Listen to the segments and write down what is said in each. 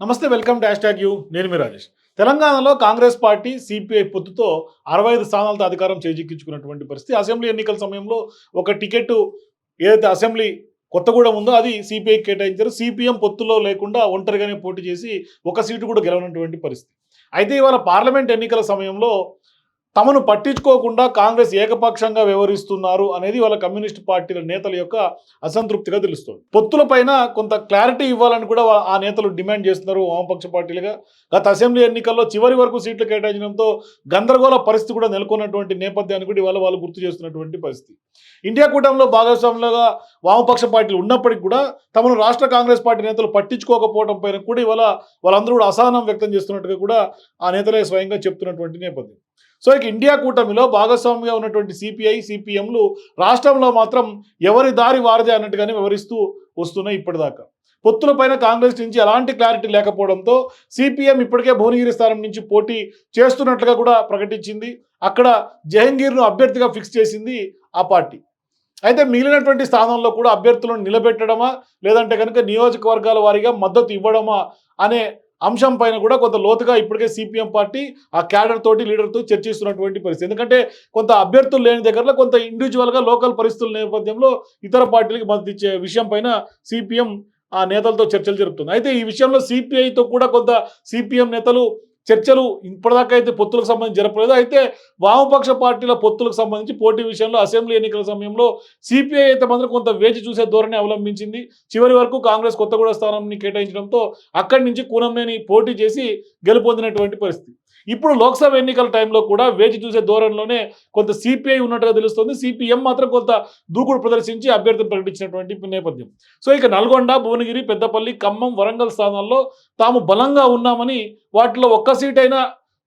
నమస్తే welcome dash tag you. నేను మీ రాజేష్. తెలంగాణలో కాంగ్రెస్ పార్టీ సిపిఐ పొత్తుతో అరవై ఐదు స్థానాలతో అధికారం చేజిక్కించుకున్నటువంటి పరిస్థితి. అసెంబ్లీ ఎన్నికల సమయంలో ఒక టికెట్ ఏదైతే అసెంబ్లీ కొత్తగూడెం ఉందో అది సిపిఐ కేటాయించారు. సిపిఎం పొత్తులో లేకుండా ఒంటరిగానే పోటీ చేసి ఒక సీటు కూడా గెలవనటువంటి పరిస్థితి. అయితే ఇవాళ పార్లమెంట్ ఎన్నికల సమయంలో తమను పట్టించుకోకుండా కాంగ్రెస్ ఏకపక్షంగా వ్యవహరిస్తున్నారు అనేది వాళ్ళ కమ్యూనిస్ట్ పార్టీల నేతల యొక్క అసంతృప్తిగా తెలుస్తుంది. పొత్తుల పైన కొంత క్లారిటీ ఇవ్వాలని కూడా ఆ నేతలు డిమాండ్ చేస్తున్నారు వామపక్ష పార్టీలుగా. గత అసెంబ్లీ ఎన్నికల్లో చివరి వరకు సీట్లు కేటాయించడంతో గందరగోళ పరిస్థితి కూడా నెలకొన్నటువంటి నేపథ్యాన్ని కూడా ఇవాళ వాళ్ళు గుర్తు చేస్తున్నటువంటి పరిస్థితి. ఇండియా కూటమిలో భాగస్వాములుగా వామపక్ష పార్టీలు ఉన్నప్పటికీ కూడా తమను రాష్ట్ర కాంగ్రెస్ పార్టీ నేతలు పట్టించుకోకపోవడం పైన కూడా ఇవాళ వాళ్ళందరూ కూడా అసహనం వ్యక్తం చేస్తున్నట్టుగా కూడా ఆ నేతలే స్వయంగా చెప్తున్నటువంటి నేపథ్యం. సో ఇక ఇండియా కూటమిలో భాగస్వామిగా ఉన్నటువంటి సిపిఐ సిపిఎంలు రాష్ట్రంలో మాత్రం ఎవరి దారి వారిదే అన్నట్టుగానే వివరిస్తూ వస్తున్నాయి ఇప్పటిదాకా. పొత్తులపైన కాంగ్రెస్ నుంచి ఎలాంటి క్లారిటీ లేకపోవడంతో సిపిఎం ఇప్పటికే భువనగిరి స్థానం నుంచి పోటీ చేస్తున్నట్లుగా కూడా ప్రకటించింది. అక్కడ జహంగీర్ను అభ్యర్థిగా ఫిక్స్ చేసింది ఆ పార్టీ. అయితే మిగిలినటువంటి స్థానంలో కూడా అభ్యర్థులను నిలబెట్టడమా లేదంటే కనుక నియోజకవర్గాల వారీగా మద్దతు ఇవ్వడమా అనే అంశం పైన కూడా కొంత లోతుగా ఇప్పటికే సిపిఎం పార్టీ ఆ క్యాడర్ తోటి లీడర్తో చర్చిస్తున్నటువంటి పరిస్థితి. ఎందుకంటే కొంత అభ్యర్థులు లేని దగ్గరలో కొంత ఇండివిజువల్గా లోకల్ పరిస్థితుల నేపథ్యంలో ఇతర పార్టీలకు మద్దతు ఇచ్చే విషయం పైన సిపిఎం ఆ నేతలతో చర్చలు జరుపుతుంది. అయితే ఈ విషయంలో సిపిఐతో కూడా కొంత సిపిఎం నేతలు చర్చలు ఇప్పటిదాకా అయితే పొత్తులకు సంబంధించి జరపలేదు. అయితే వామపక్ష పార్టీల పొత్తులకు సంబంధించి పోటీ విషయంలో అసెంబ్లీ ఎన్నికల సమయంలో సిపిఐ అయితే మాత్రం కొంత వేచి చూసే ధోరణి అవలంబించింది. చివరి వరకు కాంగ్రెస్ కొత్తగూడ స్థానాన్ని కేటాయించడంతో అక్కడి నుంచి కూనంనేని పోటీ చేసి గెలుపొందినటువంటి పరిస్థితి. ఇప్పుడు లోక్సభ ఎన్నికల టైంలో కూడా వేచి చూసే ధోరణిలోనే కొంత సిపిఐ ఉన్నట్టుగా తెలుస్తుంది. సిపిఎం మాత్రం కొంత దూకుడు ప్రదర్శించి అభ్యర్థిని ప్రకటించినటువంటి నేపథ్యం. సో ఇక నల్గొండ భువనగిరి పెద్దపల్లి ఖమ్మం వరంగల్ స్థానాల్లో తాము బలంగా ఉన్నామని వాటిలో ఒక్క సీట్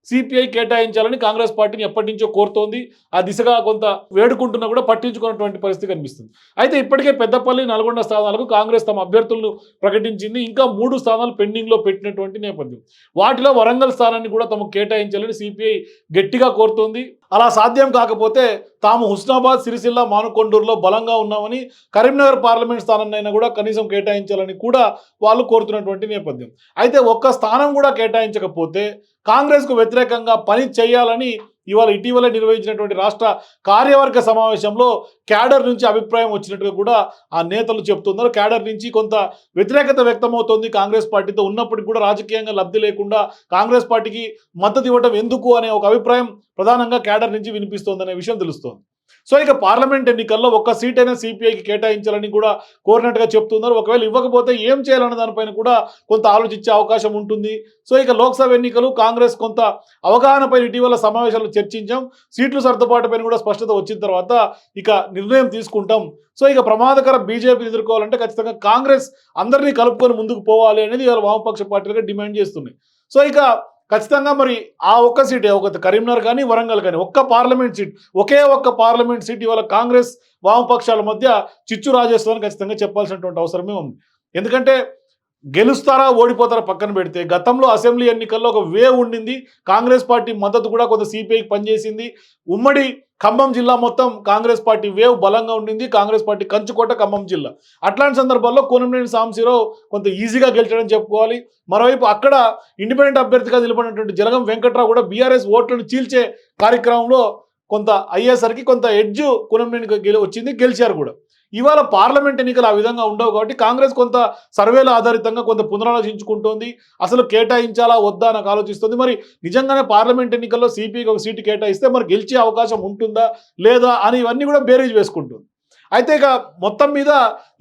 సిపిఐ కేటాయించాలని కాంగ్రెస్ పార్టీని ఎప్పటి నుంచో కోరుతోంది. ఆ దిశగా కొంత వేడుకుంటున్నా కూడా పట్టించుకున్నటువంటి పరిస్థితి కనిపిస్తుంది. అయితే ఇప్పటికే పెద్దపల్లి నల్గొండ స్థానాలకు కాంగ్రెస్ తమ అభ్యర్థులను ప్రకటించింది. ఇంకా మూడు స్థానాలు పెండింగ్లో పెట్టినటువంటి నేపథ్యం. వాటిలో వరంగల్ స్థానాన్ని కూడా తమకు కేటాయించాలని సిపిఐ గట్టిగా కోరుతోంది. అలా సాధ్యం కాకపోతే తాము హుస్నాబాద్ సిరిసిల్ల మానుకొండూరులో బలంగా ఉన్నామని కరీంనగర్ పార్లమెంట్ స్థానాన్నైనా కూడా కనీసం కేటాయించాలని కూడా వాళ్ళు కోరుతున్నటువంటి నేపథ్యం. అయితే ఒక్క స్థానం కూడా కేటాయించకపోతే కాంగ్రెస్కు వ్యతిరేకంగా పని చేయాలని ఇవాళ ఇటీవల నిర్వహించినటువంటి రాష్ట్ర కార్యవర్గ సమావేశంలో క్యాడర్ నుంచి అభిప్రాయం వచ్చినట్టుగా కూడా ఆ నేతలు చెప్తున్నారు. క్యాడర్ నుంచి కొంత వ్యతిరేకత వ్యక్తమవుతోంది. కాంగ్రెస్ పార్టీతో ఉన్నప్పటికీ కూడా రాజకీయంగా లబ్ధి లేకుండా కాంగ్రెస్ పార్టీకి మద్దతు ఇవ్వడం ఎందుకు అనే ఒక అభిప్రాయం ప్రధానంగా క్యాడర్ నుంచి వినిపిస్తోందనే విషయం తెలుస్తోంది. సో ఇక పార్లమెంట్ ఎన్నికల్లో ఒక్క సీట్ అయినా సిపిఐకి కేటాయించాలని కూడా కోరినట్టుగా చెప్తున్నారు. ఒకవేళ ఇవ్వకపోతే ఏం చేయాలన్న దానిపైన కూడా కొంత ఆలోచించే అవకాశం ఉంటుంది. సో ఇక లోక్సభ ఎన్నికలు కాంగ్రెస్ కొంత అవగాహనపై ఇటీవల సమావేశాలు చర్చించాం. సీట్లు సర్దుబాటు పైన కూడా స్పష్టత వచ్చిన తర్వాత ఇక నిర్ణయం తీసుకుంటాం. సో ఇక ప్రమాదకర బీజేపీని ఎదుర్కోవాలంటే ఖచ్చితంగా కాంగ్రెస్ అందరినీ కలుపుకొని ముందుకు పోవాలి అనేది ఇవాళ వామపక్ష పార్టీలుగా డిమాండ్ చేస్తున్నాయి. సో ఇక ఖచ్చితంగా మరి ఆ ఒక్క సీట్ ఒక కరీంనగర్ కానీ వరంగల్ కానీ ఒక్క పార్లమెంట్ సీట్ ఒకే ఒక్క పార్లమెంట్ సీట్ ఇవాళ కాంగ్రెస్ వామపక్షాల మధ్య చిచ్చు రాజేస్తుందని ఖచ్చితంగా చెప్పాల్సినటువంటి అవసరమే ఉంది. ఎందుకంటే గెలుస్తారా ఓడిపోతారా పక్కన పెడితే. గతంలో అసెంబ్లీ ఎన్నికల్లో ఒక వేవ్ ఉండింది. కాంగ్రెస్ పార్టీ మద్దతు కూడా కొంత సిపిఐకి పనిచేసింది. ఉమ్మడి ఖమ్మం జిల్లా మొత్తం కాంగ్రెస్ పార్టీ వేవ్ బలంగా ఉండింది. కాంగ్రెస్ పార్టీ కంచుకోట ఖమ్మం జిల్లా. అట్లాంటి సందర్భాల్లో కోనంనేని సాంశీరావు కొంత ఈజీగా గెలిచడం చెప్పుకోవాలి. మరోవైపు అక్కడ ఇండిపెండెంట్ అభ్యర్థిగా నిలబడినటువంటి జలగం వెంకట్రావు కూడా బీఆర్ఎస్ ఓట్లను చీల్చే కార్యక్రమంలో కొంత అయ్యేసరికి కొంత ఎడ్జ్ కులంనేని గెలి వచ్చింది గెలిచారు కూడా. ఇవాళ పార్లమెంట్ ఎన్నికలు ఆ విధంగా ఉండవు కాబట్టి కాంగ్రెస్ కొంత సర్వేల ఆధారితంగా కొంత పునరాలోచించుకుంటోంది. అసలు కేటాయించాలా వద్దా నాకు ఆలోచిస్తుంది. మరి నిజంగానే పార్లమెంట్ ఎన్నికల్లో సిపికి ఒక సీటు కేటాయిస్తే మరి గెలిచే అవకాశం ఉంటుందా లేదా అని ఇవన్నీ కూడా బేరీజ్ వేసుకుంటుంది. అయితే ఇక మొత్తం మీద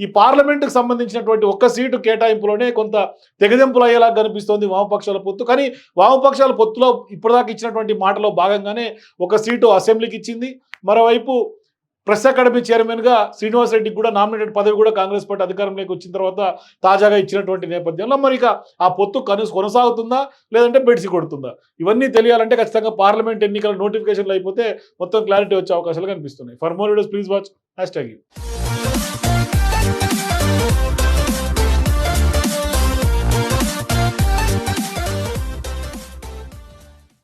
ఈ పార్లమెంటుకు సంబంధించినటువంటి ఒక్క సీటు కేటాయింపులోనే కొంత తెగదెంపులు అయ్యేలా కనిపిస్తోంది వామపక్షాల పొత్తు. కానీ వామపక్షాల పొత్తులో ఇప్పటిదాకా ఇచ్చినటువంటి మాటలో భాగంగానే ఒక సీటు అసెంబ్లీకి ఇచ్చింది. మరోవైపు ప్రెస్ అకాడమీ చైర్మన్గా శ్రీనివాసరెడ్డికి కూడా నామినేటెడ్ పదవి కూడా కాంగ్రెస్ పార్టీ అధికారంలోకి వచ్చిన తర్వాత తాజాగా ఇచ్చినటువంటి నేపథ్యంలో మరి ఇక ఆ పొత్తు కను కొనసాగుతుందా? లేదంటే బెడిసి కొడుతుందా? ఇవన్నీ తెలియాలంటే ఖచ్చితంగా పార్లమెంట్ ఎన్నికల నోటిఫికేషన్లు అయిపోతే మొత్తం క్లారిటీ వచ్చే అవకాశాలు కనిపిస్తున్నాయి. For more videos please watch hashtag